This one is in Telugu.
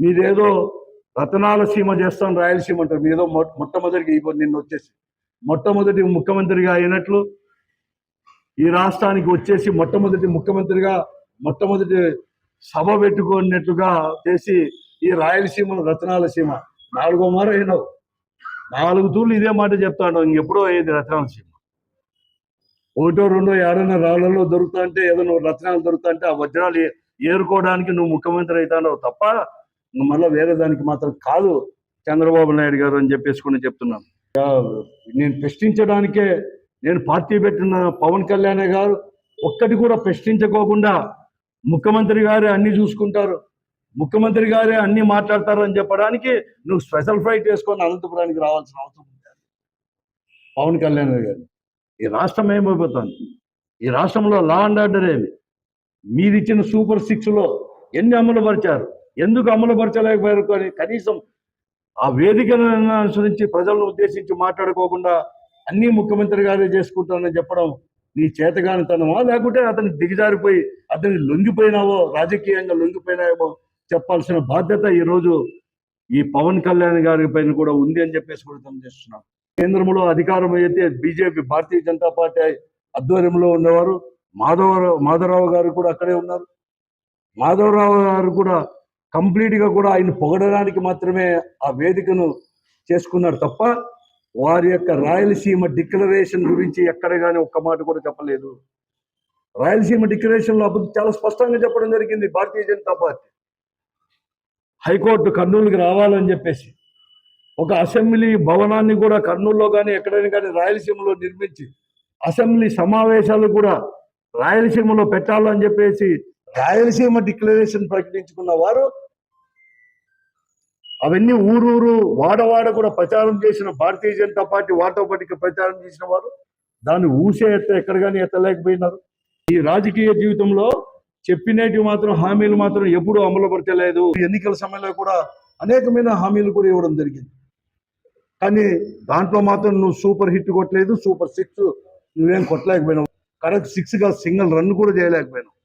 మీదేదో రతనాల సీమ చేస్తాం రాయలసీమ అంటారు. మీదో మొ- మొట్టమొదటిగా ఇప్పుడు నిన్న వచ్చేసి మొట్టమొదటి ముఖ్యమంత్రిగా అయినట్లు ఈ రాష్ట్రానికి వచ్చేసి మొట్టమొదటి ముఖ్యమంత్రిగా మొట్టమొదటి సభ పెట్టుకున్నట్లుగా చేసి ఈ రాయలసీమను రతనాల సీమ. నాలుగో మారు అయినావు. నాలుగు తూర్లు ఇదే మాట చెప్తాడు ఇంకెప్పుడో అయ్యేది రతనాల సీమ. ఒకటో రెండో ఏడైనా రాళ్ళలో దొరుకుతా అంటే ఏదో నువ్వు రత్నాలు దొరుకుతా అంటే ఆ వజ్రాలు ఏరుకోవడానికి నువ్వు ముఖ్యమంత్రి అవుతాడో తప్ప మళ్ళీ వేరే దానికి మాత్రం కాదు చంద్రబాబు నాయుడు గారు అని చెప్పేసి కూడా చెప్తున్నాను. నేను ప్రశ్నించడానికే నేను పార్టీ పెట్టిన పవన్ కళ్యాణ్ గారు ఒక్కటి కూడా ప్రశ్నించుకోకుండా ముఖ్యమంత్రి గారే అన్ని చూసుకుంటారు ముఖ్యమంత్రి గారే అన్ని మాట్లాడతారు అని చెప్పడానికి నువ్వు స్పెషల్ ఫ్లైట్ వేసుకొని అనంతపురానికి రావాల్సిన అవసరం ఉంది. పవన్ కళ్యాణ్ గారు ఈ రాష్ట్రం ఏమైపోతుంది? ఈ రాష్ట్రంలో లా అండ్ ఆర్డర్ ఏమి? మీరిచ్చిన సూపర్ సిక్స్లో ఎన్ని అమలు పరిచారు? ఎందుకు అమలుపరచలేకపోయారు? కానీ కనీసం ఆ వేదికను అనుసరించి ప్రజలను ఉద్దేశించి మాట్లాడుకోకుండా అన్ని ముఖ్యమంత్రి గారే చేసుకుంటానని చెప్పడం నీ చేతగానితనమా? లేకుంటే అతను దిగజారిపోయి అతని లొంగిపోయినావో రాజకీయంగా లొంగిపోయినావో చెప్పాల్సిన బాధ్యత ఈరోజు ఈ పవన్ కళ్యాణ్ గారి పైన కూడా ఉంది అని చెప్పేసి కూడా తెలియజేస్తున్నాం. కేంద్రంలో అధికారం అయితే బీజేపీ భారతీయ జనతా పార్టీ ఆధ్వర్యంలో ఉన్నవారు మాధవరావు మాధవరావు గారు కూడా అక్కడే ఉన్నారు. మాధవరావు గారు కూడా కంప్లీట్గా కూడా ఆయన పొగడడానికి మాత్రమే ఆ వేదికను చేసుకున్నారు తప్ప వారి యొక్క రాయలసీమ డిక్లరేషన్ గురించి ఎక్కడ కానీ ఒక్క మాట కూడా చెప్పలేదు. రాయలసీమ డిక్లరేషన్లో అభివృద్ధి అప్పుడు చాలా స్పష్టంగా చెప్పడం జరిగింది భారతీయ జనతా పార్టీ. హైకోర్టు కర్నూలుకి రావాలని చెప్పేసి ఒక అసెంబ్లీ భవనాన్ని కూడా కర్నూలులో కానీ ఎక్కడైనా కానీ రాయలసీమలో నిర్మించి అసెంబ్లీ సమావేశాలు కూడా రాయలసీమలో పెట్టాలని చెప్పేసి రాయలసీమ డిక్లరేషన్ ప్రకటించుకున్న వారు అవన్నీ ఊరూరు వాడవాడ కూడా ప్రచారం చేసిన భారతీయ జనతా పార్టీ వాటో పార్టీకి ప్రచారం చేసిన వారు. దాన్ని ఊసే ఎత్త ఎక్కడ కానీ ఎత్తలేకపోయినారు. ఈ రాజకీయ జీవితంలో చెప్పినట్టు మాత్రం హామీలు మాత్రం ఎప్పుడూ అమలుపరచలేదు ఎన్నికల సమయంలో కూడా అనేకమైన హామీలు కూడా ఇవ్వడం జరిగింది. కానీ దాంట్లో మాత్రం నువ్వు సూపర్ హిట్ కొట్టలేదు సూపర్ సిక్స్ నువ్వేం కొట్టలేకపోయినావు. కరెక్ట్ సిక్స్గా సింగిల్ రన్ కూడా చేయలేకపోయినావు.